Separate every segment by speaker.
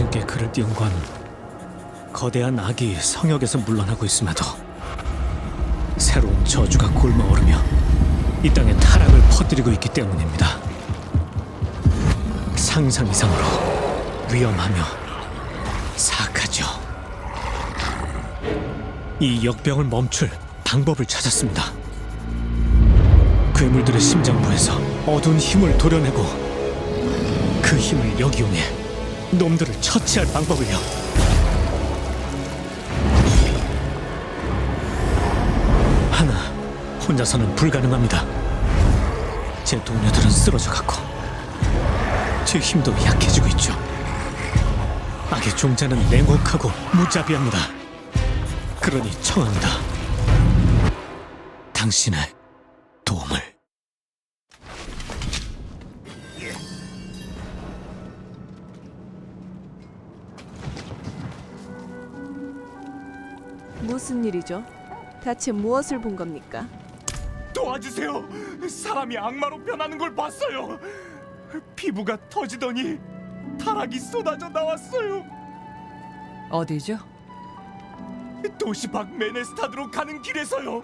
Speaker 1: 당신께 글을 띄운 건 거대한 악이 성역에서 물러나고 있음에도 새로운 저주가 굶어오르며 이 땅에 타락을 퍼뜨리고 있기 때문입니다. 상상 이상으로 위험하며 사악하죠. 이 역병을 멈출 방법을 찾았습니다. 괴물들의 심장부에서 어두운 힘을 도려내고 그 힘을 역이용해 놈들을 처치할 방법을요. 하나 혼자서는 불가능합니다. 제 동료들은 쓰러져 갔고 제 힘도 약해지고 있죠. 악의 종자는 냉혹하고 무자비합니다. 그러니 청합니다. 당신의 도움을.
Speaker 2: 무슨 일이죠? 대체 무엇을 본 겁니까?
Speaker 3: 도와주세요. 사람이 악마로 변하는 걸 봤어요. 피부가 터지더니 타락이 쏟아져 나왔어요.
Speaker 4: 어디죠?
Speaker 3: 도시 밖 메네스타드로 가는 길에서요.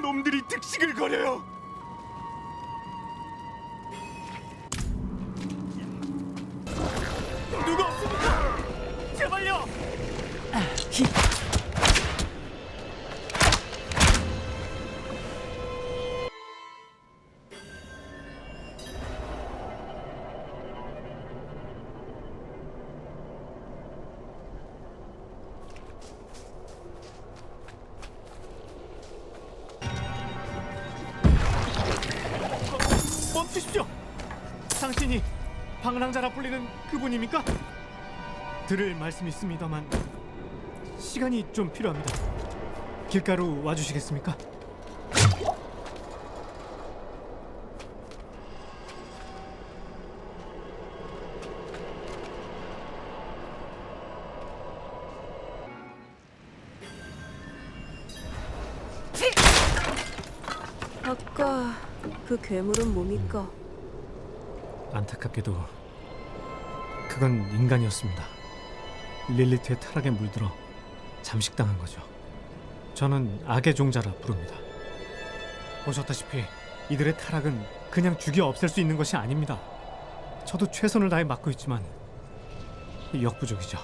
Speaker 3: 놈들이 득식을 거려요. 누가 없습니까? 제발요. 멈추 방랑자라 불리는 그분입니까? 들을 말씀이 있습니다만 시간이 좀 필요합니다. 길가로 와주시겠습니까?
Speaker 2: 아까 그 괴물은 뭡니까?
Speaker 1: 안타깝게도 그건 인간이었습니다. 릴리트의 타락에 물들어 잠식당한 거죠. 저는 악의 종자라 부릅니다. 보셨다시피 이들의 타락은 그냥 죽여 없앨 수 있는 것이 아닙니다. 저도 최선을 다해 막고 있지만 역부족이죠.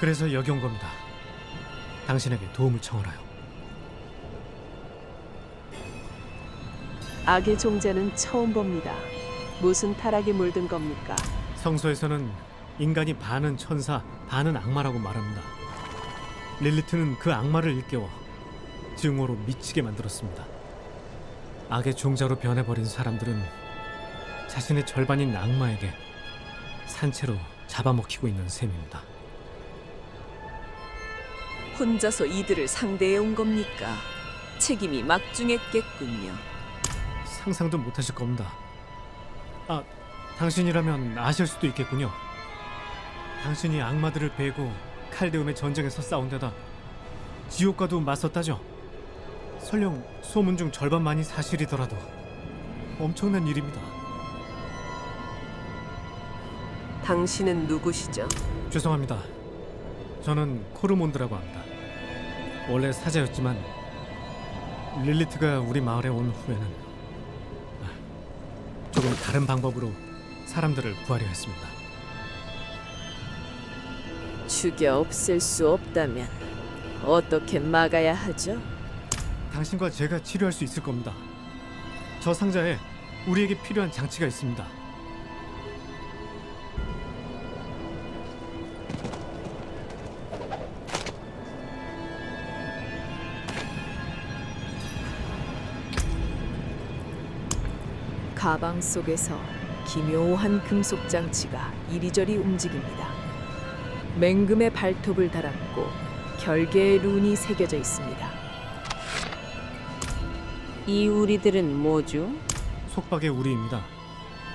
Speaker 1: 그래서 여기 온 겁니다. 당신에게 도움을 청하라요.
Speaker 2: 악의 종자는 처음 봅니다. 무슨 타락에 물든 겁니까?
Speaker 1: 성서에서는 인간이 반은 천사, 반은 악마라고 말합니다. 릴리트는 그 악마를 일깨워 증오로 미치게 만들었습니다. 악의 종자로 변해버린 사람들은 자신의 절반인 악마에게 산채로 잡아먹히고 있는 셈입니다.
Speaker 2: 혼자서 이들을 상대해 온 겁니까? 책임이 막중했겠군요.
Speaker 1: 상상도 못하실 겁니다. 아, 당신이라면 아실 수도 있겠군요. 당신이 악마들을 베고 칼데움의 전쟁에서 싸운 데다 지옥과도 맞섰다죠. 설령 소문 중 절반만이 사실이더라도 엄청난 일입니다.
Speaker 2: 당신은 누구시죠?
Speaker 1: 죄송합니다. 저는 코르몬드라고 합니다. 원래 사자였지만 릴리트가 우리 마을에 온 후에는 아, 조금 다른 방법으로 사람들을 구하려 했습니다.
Speaker 2: 죽여 없앨 수 없다면 어떻게 막아야 하죠?
Speaker 1: 당신과 제가 치료할 수 있을 겁니다. 저 상자에 우리에게 필요한 장치가 있습니다.
Speaker 2: 가방 속에서 기묘한 금속 장치가 이리저리 움직입니다. 맹금의 발톱을 달았고 결계의 룬이 새겨져 있습니다. 이 우리들은 뭐죠?
Speaker 1: 속박의 우리입니다.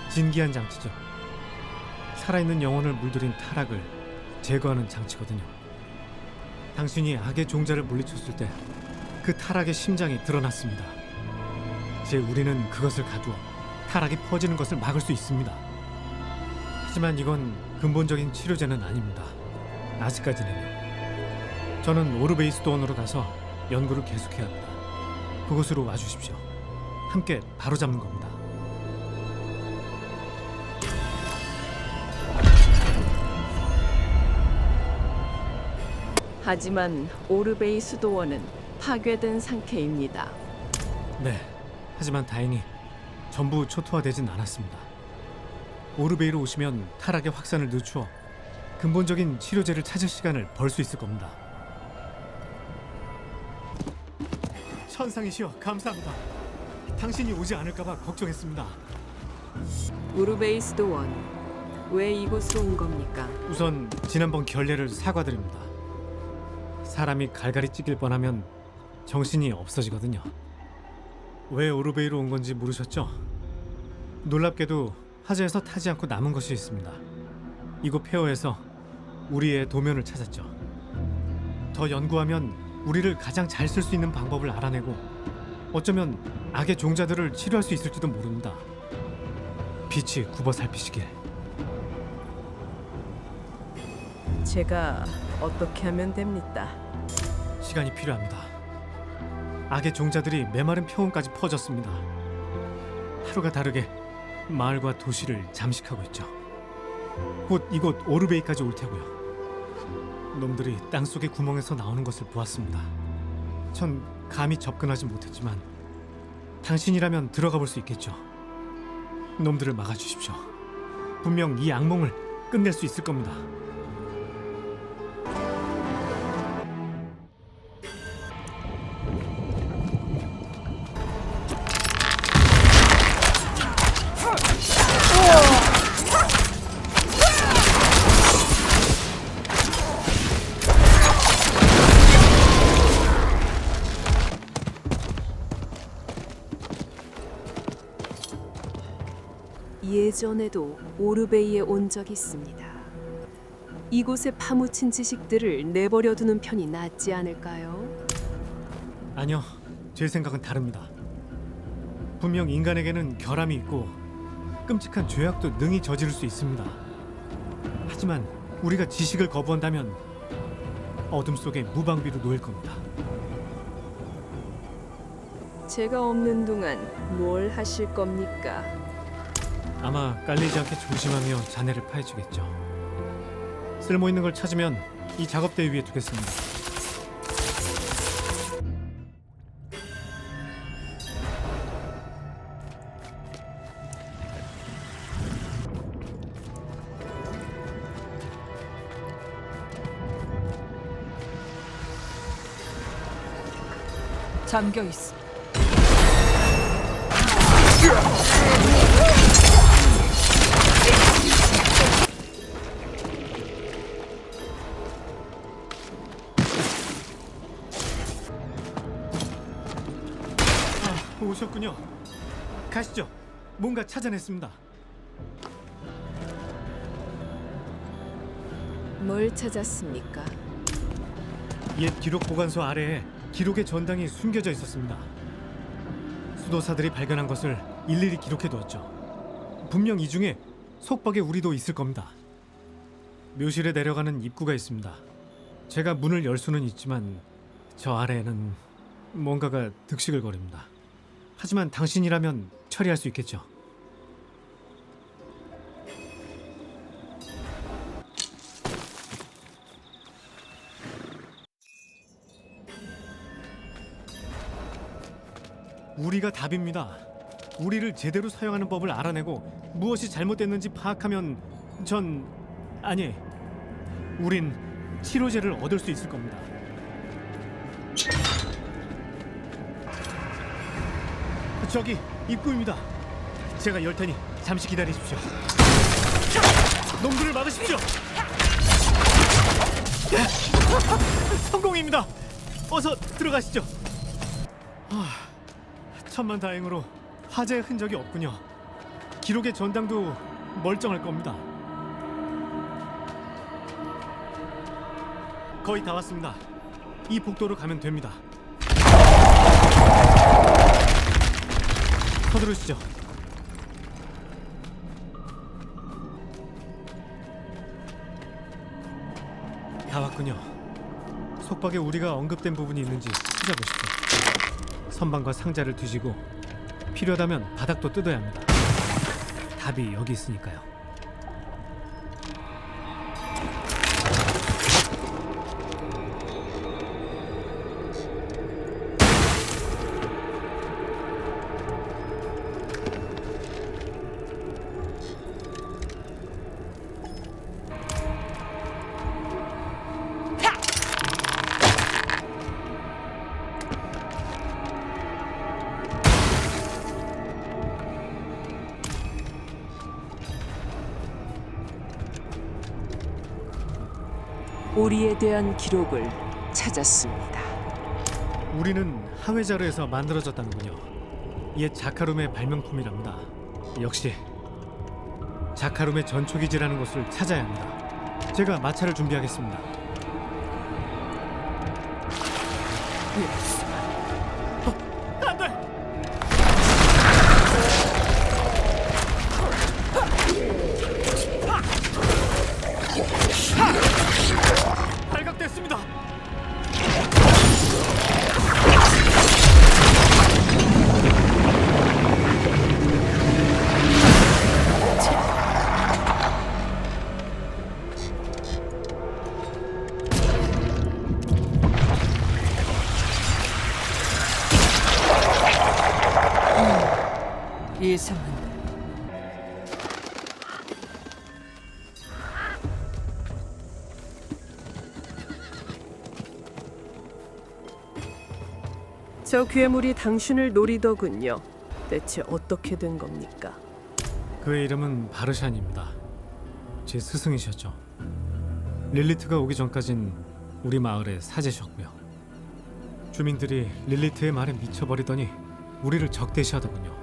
Speaker 1: 진기한 장치죠. 살아있는 영혼을 물들인 타락을 제거하는 장치거든요. 당신이 악의 종자를 물리쳤을 때 그 타락의 심장이 드러났습니다. 제 우리는 그것을 가두어 타락이 퍼지는 것을 막을 수 있습니다. 하지만 이건 근본적인 치료제는 아닙니다. 아직까지는요. 저는 오르베이스도원으로 가서 연구를 계속해야 합니다. 그곳으로 와주십시오. 함께 바로잡는 겁니다.
Speaker 2: 하지만 오르베이 수도원은 파괴된 상태입니다.
Speaker 1: 네. 하지만 다행히 전부 초토화되진 않았습니다. 오르베이로 오시면 타락의 확산을 늦추어 근본적인 치료제를 찾을 시간을 벌 수 있을 겁니다. 천상이시여 감사합니다. 당신이 오지 않을까봐 걱정했습니다.
Speaker 2: 오르베이 수도원 왜 이곳으로 온 겁니까?
Speaker 1: 우선 지난번 결례를 사과드립니다. 사람이 갈갈이 찢길 뻔하면 정신이 없어지거든요. 왜 오르베이로 온 건지 모르셨죠? 놀랍게도 화재에서 타지 않고 남은 것이 있습니다. 이곳 폐허에서 우리의 도면을 찾았죠. 더 연구하면 우리를 가장 잘 쓸 수 있는 방법을 알아내고 어쩌면 악의 종자들을 치료할 수 있을지도 모릅니다. 빛이 굽어 살피시길.
Speaker 2: 제가 어떻게 하면 됩니까?
Speaker 1: 시간이 필요합니다. 악의 종자들이 메마른 평원까지 퍼졌습니다. 하루가 다르게 마을과 도시를 잠식하고 있죠. 곧 이곳 오르베이까지 올 테고요. 놈들이 땅 속의 구멍에서 나오는 것을 보았습니다. 전 감히 접근하지 못했지만 당신이라면 들어가 볼 수 있겠죠. 놈들을 막아주십시오. 분명 이 악몽을 끝낼 수 있을 겁니다.
Speaker 2: 예전에도 오르베이에 온 적이 있습니다. 이곳에 파묻힌 지식들을 내버려 두는 편이 낫지 않을까요?
Speaker 1: 아니요, 제 생각은 다릅니다. 분명 인간에게는 결함이 있고 끔찍한 죄악도 능히 저지를 수 있습니다. 하지만 우리가 지식을 거부한다면 어둠 속에 무방비로 놓일 겁니다.
Speaker 2: 제가 없는 동안 뭘 하실 겁니까?
Speaker 1: 아마 깔리지 않게 조심하며 잔해를 파헤치겠죠. 쓸모 있는 걸 찾으면 이 작업대 위에 두겠습니다.
Speaker 4: 잠겨 있어.
Speaker 1: 오셨군요. 가시죠. 뭔가 찾아냈습니다.
Speaker 2: 뭘 찾았습니까?
Speaker 1: 옛 기록 보관소 아래에 기록의 전당이 숨겨져 있었습니다. 수도사들이 발견한 것을 일일이 기록해 두었죠. 분명 이 중에 속박의 우리도 있을 겁니다. 묘실에 내려가는 입구가 있습니다. 제가 문을 열 수는 있지만 저 아래에는 뭔가가 득식을 거립니다. 하지만 당신이라면 처리할 수 있겠죠. 우리가 답입니다. 우리를 제대로 사용하는 법을 알아내고 무엇이 잘못됐는지 파악하면 전 아니 우린 치료제를 얻을 수 있을 겁니다. 저기 입구입니다. 제가 열 테니 잠시 기다리십시오. 놈들을 막으십시오. 성공입니다. 어서 들어가시죠. 천만 다행으로 화재의 흔적이 없군요. 기록의 전당도 멀쩡할 겁니다. 거의 다 왔습니다. 이 복도로 가면 됩니다. 서두르시죠. 다 왔군요. 속박에 우리가 언급된 부분이 있는지 찾아보십시오. 선방과 상자를 뒤지고 필요하다면 바닥도 뜯어야 합니다. 답이 여기 있으니까요.
Speaker 2: 오리에 대한 기록을 찾았습니다.
Speaker 1: 우리는 하회자르에서 만들어졌다는군요. 옛 자카룸의 발명품이랍니다. 역시 자카룸의 전초기지라는 곳을 찾아야 합니다. 제가 마차를 준비하겠습니다. 발
Speaker 2: 저 괴물이 당신을 노리더군요. 대체 어떻게 된 겁니까?
Speaker 1: 그의 이름은 바르샨입니다. 제 스승이셨죠. 릴리트가 오기 전까진 우리 마을의 사제셨고요. 주민들이 릴리트의 말에 미쳐버리더니 우리를 적대시하더군요.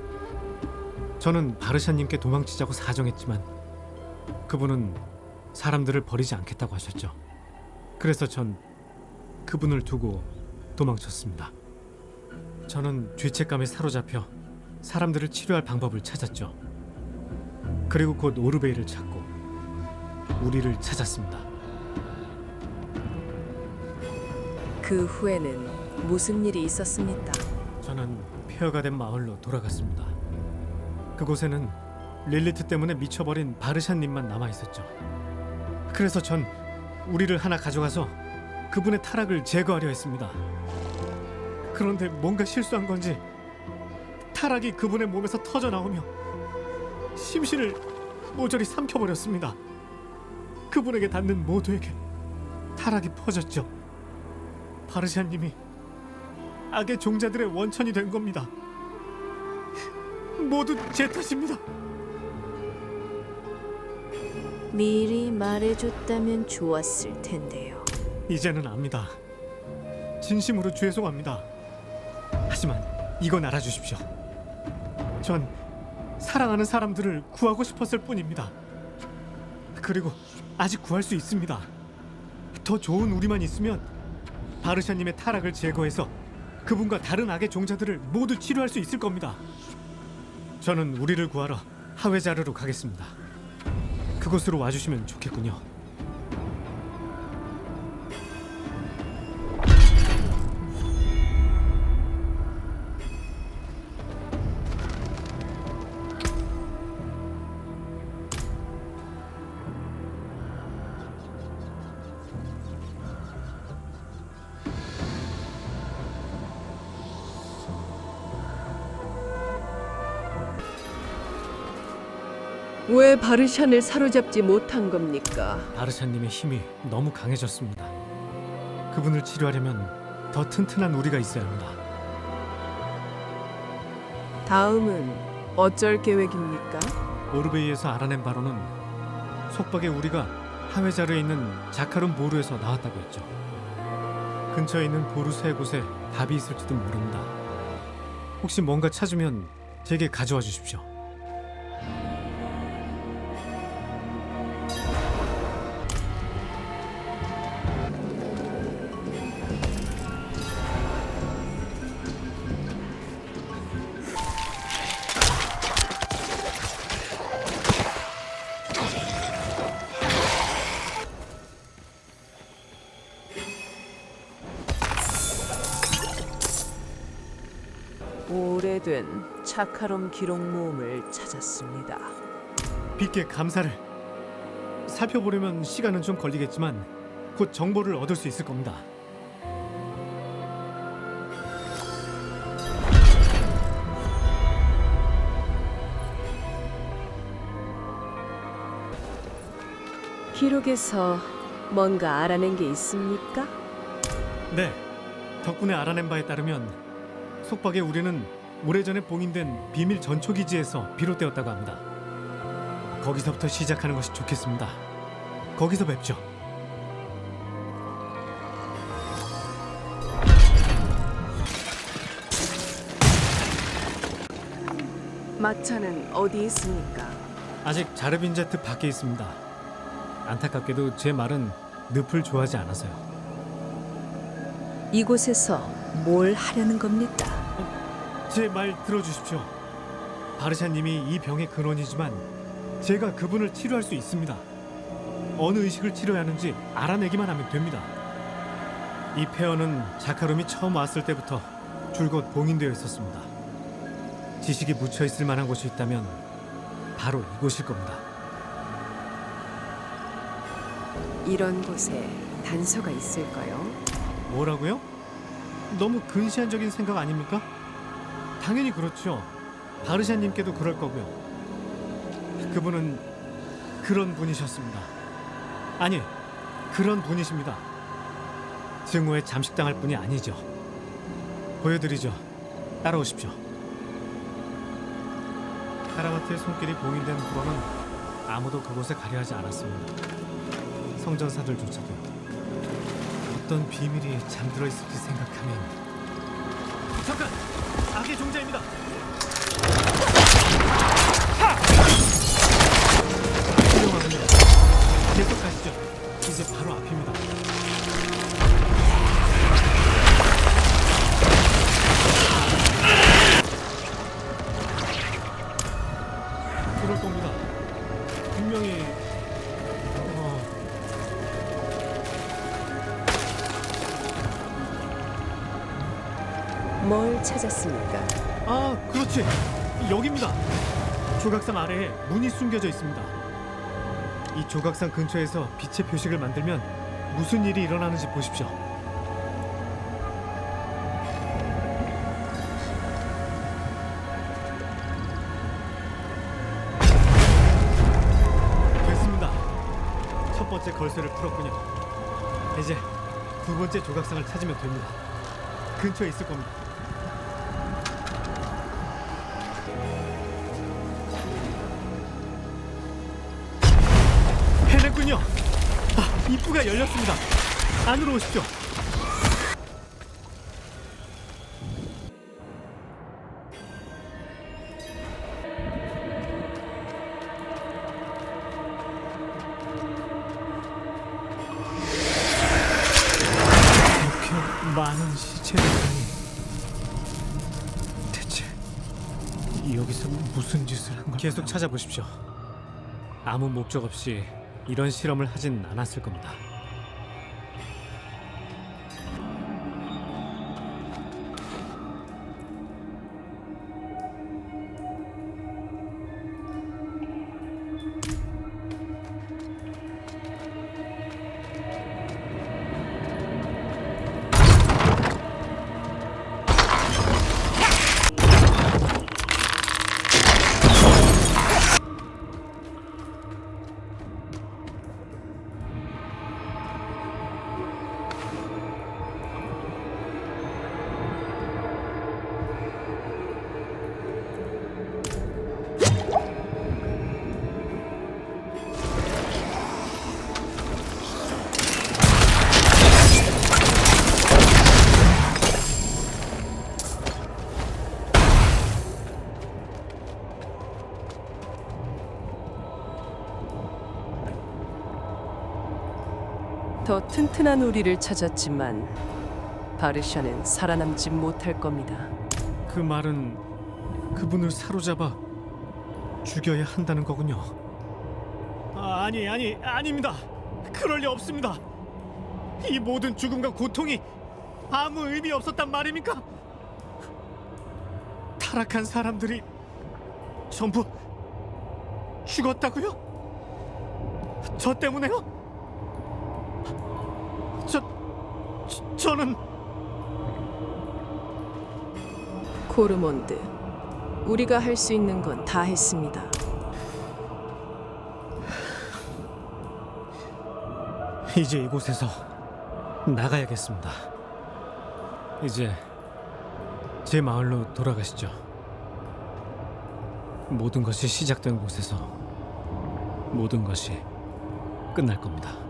Speaker 1: 저는 바르샨님께 도망치자고 사정했지만 그분은 사람들을 버리지 않겠다고 하셨죠. 그래서 전 그분을 두고 도망쳤습니다. 저는 죄책감에 사로잡혀 사람들을 치료할 방법을 찾았죠. 그리고 곧 오르베이를 찾고 우리를 찾았습니다.
Speaker 2: 그 후에는 무슨 일이 있었습니까?
Speaker 1: 저는 폐허가 된 마을로 돌아갔습니다. 그곳에는 릴리트 때문에 미쳐버린 바르샨님만 남아 있었죠. 그래서 전 우리를 하나 가져가서 그분의 타락을 제거하려 했습니다. 그런데 뭔가 실수한 건지 타락이 그분의 몸에서 터져 나오며 심신을 모조리 삼켜버렸습니다. 그분에게 닿는 모두에게 타락이 퍼졌죠. 바르샨님이 악의 종자들의 원천이 된 겁니다. 모두 제 탓입니다.
Speaker 5: 미리 말해줬다면 좋았을 텐데요.
Speaker 1: 이제는 압니다. 진심으로 죄송합니다. 하지만 이건 알아주십시오. 전 사랑하는 사람들을 구하고 싶었을 뿐입니다. 그리고 아직 구할 수 있습니다. 더 좋은 우리만 있으면 바르샤님의 타락을 제거해서 그분과 다른 악의 종자들을 모두 치료할 수 있을 겁니다. 저는 우리를 구하러 하회자르로 가겠습니다. 그곳으로 와주시면 좋겠군요.
Speaker 2: 바르샨을 사로잡지 못한 겁니까?
Speaker 1: 바르샤님의 힘이 너무 강해졌습니다. 그분을 치료하려면 더 튼튼한 우리가 있어야 합니다.
Speaker 2: 다음은 어쩔 계획입니까?
Speaker 1: 오르베이에서 알아낸 바로는 속박에 우리가 하회자르에 있는 자카룸 보루에서 나왔다고 했죠. 근처에 있는 보루 세 곳에 답이 있을지도 모릅니다. 혹시 뭔가 찾으면 제게 가져와 주십시오.
Speaker 2: 차카롬 기록 모음을 찾았습니다.
Speaker 1: 빚게 감사를 살펴보려면 시간은 좀 걸리겠지만 곧 정보를 얻을 수 있을 겁니다.
Speaker 2: 기록에서 뭔가 알아낸 게 있습니까?
Speaker 1: 네, 덕분에 알아낸 바에 따르면 속박의 우려는 오래전에 봉인된 비밀 전초기지에서 비롯되었다고 합니다. 거기서부터 시작하는 것이 좋겠습니다. 거기서 뵙죠.
Speaker 2: 마차는 어디 있습니까?
Speaker 1: 아직 자르빈제트 밖에 있습니다. 안타깝게도 제 말은 늪을 좋아하지 않아서요.
Speaker 5: 이곳에서 뭘 하려는 겁니까?
Speaker 1: 제 말 들어주십시오. 바르샤님이 이 병의 근원이지만 제가 그분을 치료할 수 있습니다. 어느 의식을 치료해야 하는지 알아내기만 하면 됩니다. 이 폐허는 자카룸이 처음 왔을 때부터 줄곧 봉인되어 있었습니다. 지식이 묻혀 있을 만한 곳이 있다면 바로 이곳일 겁니다.
Speaker 2: 이런 곳에 단서가 있을까요?
Speaker 1: 뭐라고요? 너무 근시안적인 생각 아닙니까? 당연히 그렇죠. 바르샤님께도 그럴 거고요. 그분은 그런 분이셨습니다. 아니, 그런 분이십니다. 증오에 잠식당할 뿐이 아니죠. 보여드리죠. 따라오십시오. 카라마트의 손길이 봉인된 후로는 아무도 그곳에 가려하지 않았습니다. 성전사들조차도요. 어떤 비밀이 잠들어 있을지 생각하면 잠깐! 악의 종자입니다.
Speaker 2: 찾았습니까?
Speaker 1: 아, 그렇지. 여기입니다. 조각상 아래에 문이 숨겨져 있습니다. 이 조각상 근처에서 빛의 표식을 만들면 무슨 일이 일어나는지 보십시오. 됐습니다. 첫 번째 걸쇠를 풀었군요. 이제 두 번째 조각상을 찾으면 됩니다. 근처에 있을 겁니다. 입구가 열렸습니다. 안으로 오십시오. 이렇게 많은 시체들이 대체 여기서 무슨 짓을 한 걸까요? 계속 찾아보십시오. 아무 목적 없이 이런 실험을 하진 않았을 겁니다.
Speaker 2: 더 튼튼한 우리를 찾았지만 바르샤는 살아남지 못할 겁니다.
Speaker 1: 그 말은 그분을 사로잡아 죽여야 한다는 거군요. 아, 아니 아니 아닙니다. 그럴 리 없습니다. 이 모든 죽음과 고통이 아무 의미 없었단 말입니까? 다 타락한 사람들이 전부 죽었다고요? 저 때문에요? 저 저는
Speaker 2: 코르몬드, 우리가 할 수 있는 건 다 했습니다.
Speaker 1: 이제 이곳에서 나가야겠습니다. 이제 제 마을로 돌아가시죠. 모든 것이 시작된 곳에서 모든 것이 끝날 겁니다.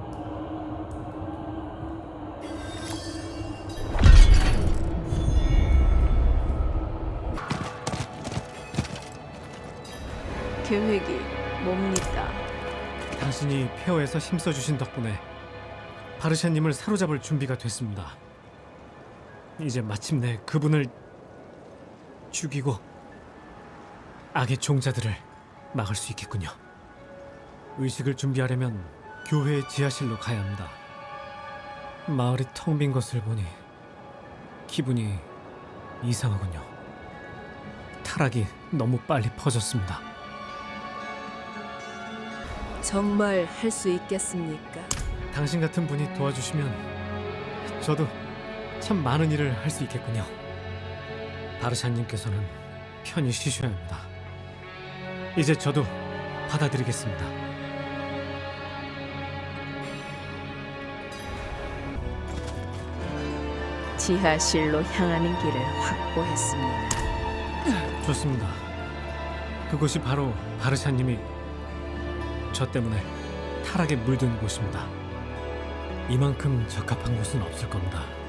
Speaker 2: 계획이 뭡니까?
Speaker 1: 당신이 폐허에서 힘써 주신 덕분에 바르샤님을 사로잡을 준비가 됐습니다. 이제 마침내 그분을 죽이고 악의 종자들을 막을 수 있겠군요. 의식을 준비하려면 교회의 지하실로 가야 합니다. 마을이 텅 빈 것을 보니 기분이 이상하군요. 타락이 너무 빨리 퍼졌습니다.
Speaker 2: 정말 할 수 있겠습니까?
Speaker 1: 당신 같은 분이 도와주시면 저도 참 많은 일을 할 수 있겠군요. 바르샤님께서는 편히 쉬셔야 합니다. 이제 저도 받아들이겠습니다.
Speaker 2: 지하실로 향하는 길을 확보했습니다.
Speaker 1: 좋습니다. 그곳이 바로 바르샤님이 저 때문에 타락에 물든 곳입니다. 이만큼 적합한 곳은 없을 겁니다.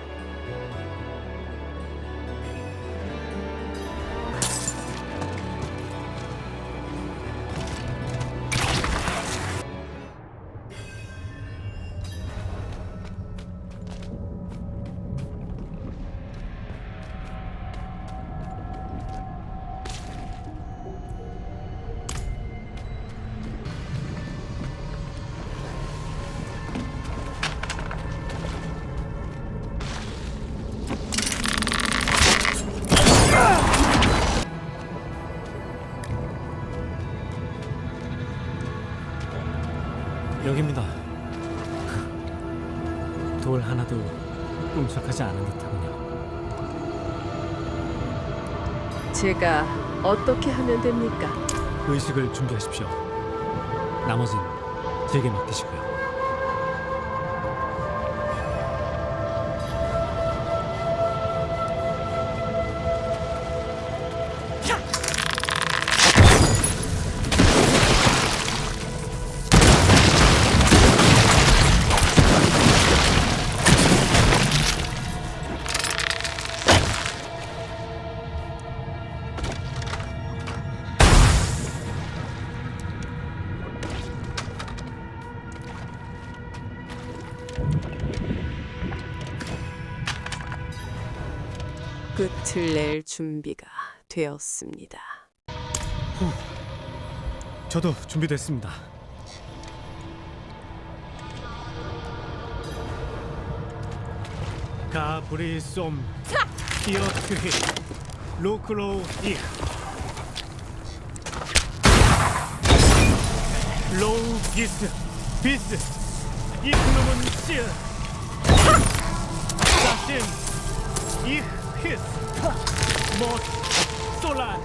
Speaker 2: 제가 어떻게 하면 됩니까?
Speaker 1: 의식을 준비하십시오. 나머진 제게 맡기시고요.
Speaker 2: 되었습니다.
Speaker 1: 저도 준비됐습니다. 가브리 쏨 히어트히 로크로 이 로우 기스 비스 이크노문 시 자신 이히스 못 走了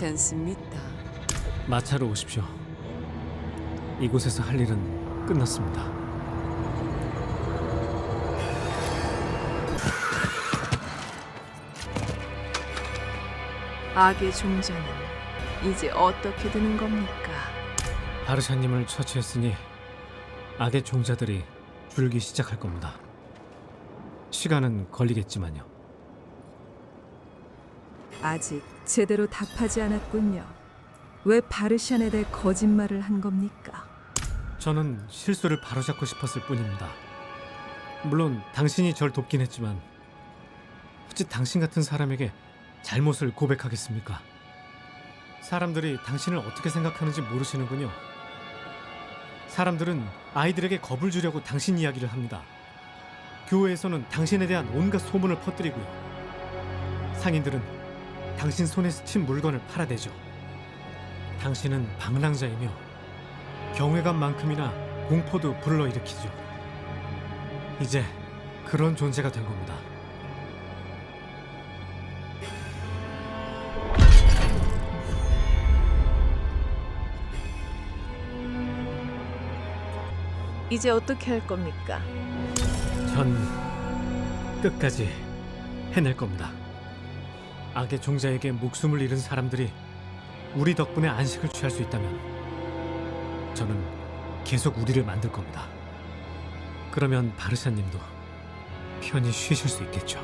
Speaker 2: 괜찮습니다.
Speaker 1: 마차로 오십시오. 이곳에서 할 일은 끝났습니다.
Speaker 2: 악의 종자는 이제 어떻게 되는 겁니까?
Speaker 1: 바르샤님을 처치했으니 악의 종자들이 줄기 시작할 겁니다. 시간은 걸리겠지만요.
Speaker 5: 아직 제대로 답하지 않았군요. 왜 바르샨에 대해 거짓말을 한 겁니까?
Speaker 1: 저는 실수를 바로잡고 싶었을 뿐입니다. 물론 당신이 절 돕긴 했지만 어찌 당신 같은 사람에게 잘못을 고백하겠습니까? 사람들이 당신을 어떻게 생각하는지 모르시는군요. 사람들은 아이들에게 겁을 주려고 당신 이야기를 합니다. 교회에서는 당신에 대한 온갖 소문을 퍼뜨리고요. 상인들은 당신 손에 스친 물건을 팔아대죠. 당신은 방랑자이며 경외감만큼이나 공포도 불러일으키죠. 이제 그런 존재가 된 겁니다.
Speaker 5: 이제 어떻게 할 겁니까?
Speaker 1: 전 끝까지 해낼 겁니다. 악의 종자에게 목숨을 잃은 사람들이 우리 덕분에 안식을 취할 수 있다면 저는 계속 우리를 만들 겁니다. 그러면 바르샤님도 편히 쉬실 수 있겠죠.